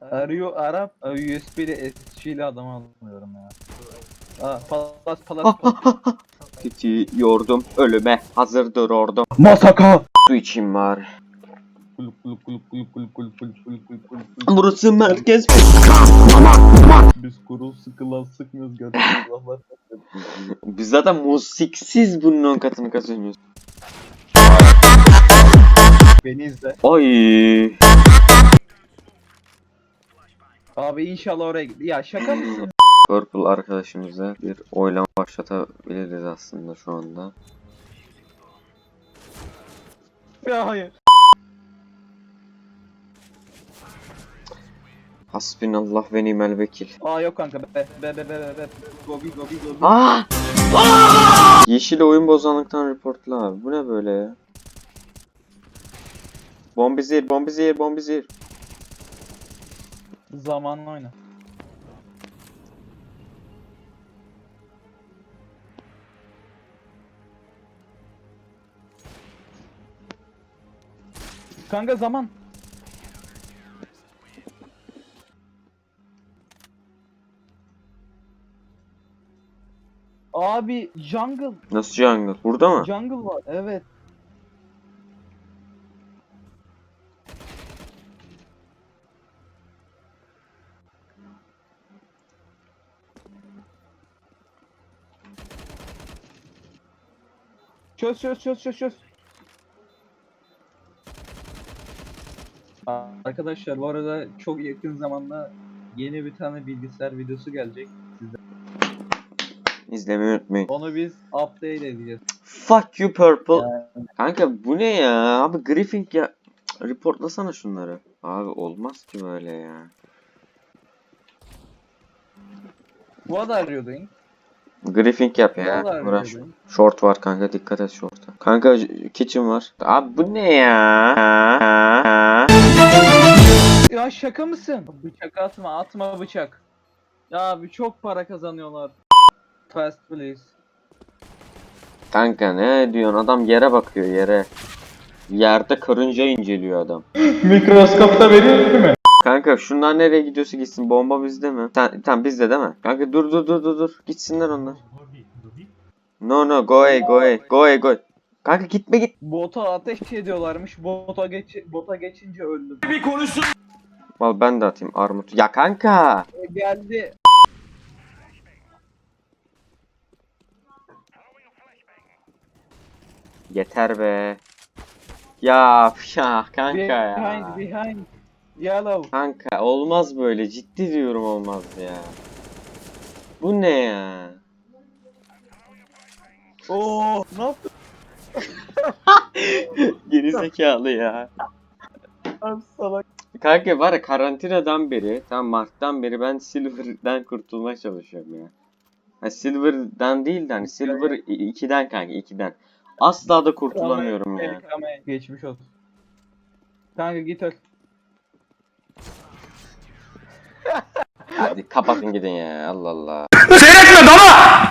Arıyor Arap, USB ile SSC ile adam almıyorum ya. Aa, palas palas palas. Titi yordum ölüme hazırdır ordum. Masaka! Su içim var. Burası merkez. Biz kurul sıkılan sıkmıyoruz gördüğünüz Biz zaten musiksiz bunun on katını kazanıyoruz. Beni izle. Ay. Abi inşallah oraya git. Ya şaka mısın? Purple arkadaşımıza bir oylama başlatabiliriz aslında şu anda. ya hayır. Hasbinallah ve nimel vekil. Aa yok kanka be be be be be be. Gobi gobi gobi. Aa! Yeşil oyun bozanlıktan reportla abi. Bu ne böyle ya? Bombizir, bombizir, bombizir. Zamanla oyna. Kanka zaman. Abi jungle, Nasıl jungle? Burada mı? jungle var. Evet. Çöz çöz çöz çöz çöz. Arkadaşlar bu arada çok yakın zamanda yeni bir tane bilgisayar videosu gelecek. İzlemeyi unutmayın. Onu biz update edeceğiz. Fuck you Purple. Yani. Kanka bu ne ya? Abi Griffin ya. Reportlasana şunları. Abi olmaz ki böyle ya. What are you doing? Griffin yap ya. You Uğraş. Short var kanka dikkat et short'a. Kanka kitchen var. Abi bu ne ya? Ya şaka mısın? Bıçak atma, atma bıçak. Ya abi çok para kazanıyorlar. Fast please. Kanka ne diyorsun? Adam yere bakıyor yere. Yerde karınca inceliyor adam. Mikroskopta verir mi? Kanka şunlar nereye gidiyorsa gitsin. Bomba bizde mi? Sen, tamam bizde değil mi? Kanka dur dur dur dur dur. Gitsinler onlar. No no go away go away go away go. Kanka gitme git. Bota ateş ediyorlarmış. Bota geç bota geçince öldüm. Al ben de atayım armut. Ya kanka. E, geldi. Yeter be. Ya ya kanka Behind, ya. behind. Yellow. Kanka olmaz böyle ciddi diyorum olmaz ya. Bu ne ya? Oo, ne yaptın Geri zekalı ya. abi salak? Kanka var ya karantinadan beri, tam Mart'tan beri ben Silver'dan kurtulmaya çalışıyorum ya. Ha, Silver'dan değil de hani Silver 2'den kanka 2'den. Asla da kurtulamıyorum ya. Geçmiş olsun. Kanka git öl. Hadi kapatın gidin ya Allah Allah.